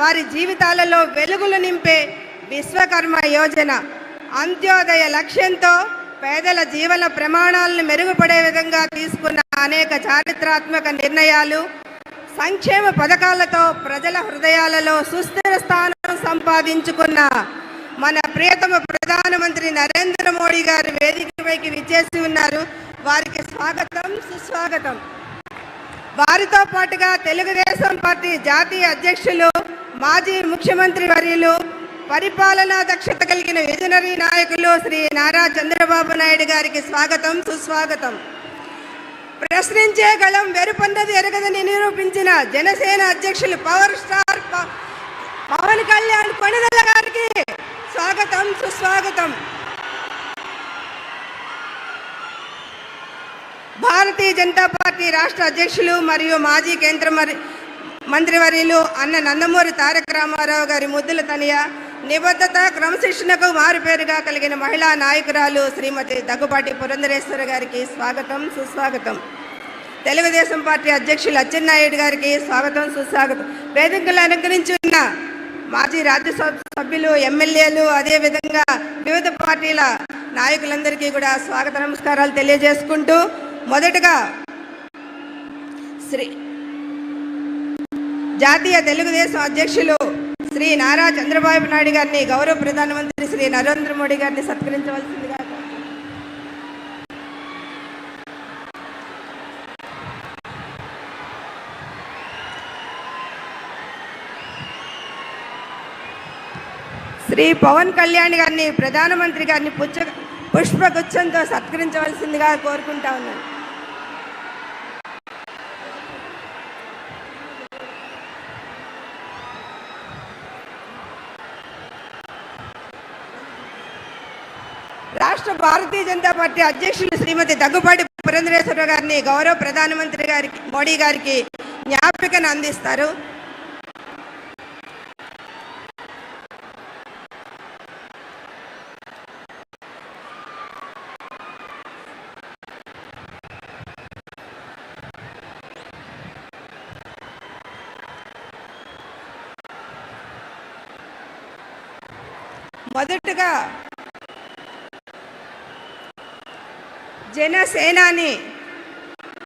వారి జీవితాలలో వెలుగులు నింపే విశ్వకర్మ యోజన. అంత్యోదయ లక్ష్యంతో పేదల జీవన ప్రమాణాలను మెరుగుపడే విధంగా తీసుకున్న అనేక చారిత్రాత్మక నిర్ణయాలు సంక్షేమ పథకాలతో ప్రజల హృదయాలలో సుస్థిర స్థానం సంపాదించుకున్న మన ప్రియతమ ప్రధానమంత్రి నరేంద్ర మోడీ గారు వేదికపైకి విచ్చేసి ఉన్నారు. వారికి స్వాగతం సుస్వాగతం. వారితో పాటుగా తెలుగుదేశం పార్టీ జాతీయ అధ్యక్షులు మాజీ ముఖ్యమంత్రి వర్యులు పరిపాలనా దక్షత కలిగిన విజనరీ నాయకులు శ్రీ నారా చంద్రబాబు నాయుడు గారికి స్వాగతం సుస్వాగతం. ప్రశ్నించే గళం వెరుపొందది ఎరగదని నిరూపించిన జనసేన అధ్యక్షులు పవర్ స్టార్ పవన్ కళ్యాణ్ కొణిదల గారికి స్వాగతం సుస్వాగతం. భారతీయ జనతా పార్టీ రాష్ట్ర అధ్యక్షులు మరియు మాజీ కేంద్ర మంత్రివర్యులు అన్న నందమూరి తారక రామారావు గారి ముద్దుల తనియ నిబద్ధత క్రమశిక్షణకు మారుపేరుగా కలిగిన మహిళా నాయకురాలు శ్రీమతి దగ్గుబాటి పురంధరేశ్వర గారికి స్వాగతం సుస్వాగతం. తెలుగుదేశం పార్టీ అధ్యక్షులు అచ్చెన్నాయుడు గారికి స్వాగతం సుస్వాగతం. వేదికలు అలంకరించి ఉన్న మాజీ రాజ్యసభ సభ్యులు ఎమ్మెల్యేలు అదేవిధంగా వివిధ పార్టీల నాయకులందరికీ కూడా స్వాగత నమస్కారాలు తెలియజేసుకుంటూ మొదటగా శ్రీ జాతీయ తెలుగుదేశం అధ్యక్షులు శ్రీ నారా చంద్రబాబు నాయుడు గారిని గౌరవ ప్రధానమంత్రి శ్రీ నరేంద్ర మోడీ గారిని సత్కరించవలసిందిగా శ్రీ పవన్ కళ్యాణ్ గారిని ప్రధానమంత్రి గారిని పుచ్చ పుష్పగుచ్చంతో సత్కరించవలసిందిగా కోరుకుంటా ఉన్నాను. రాష్ట్ర భారతీయ జనతా పార్టీ అధ్యక్షులు శ్రీమతి దగ్గుపాటి పురంధరేశ్వర గారిని గౌరవ ప్రధానమంత్రి గారికి మోడీ గారికి జ్ఞాపికను అందిస్తారు. మొదటగా జనసేనాని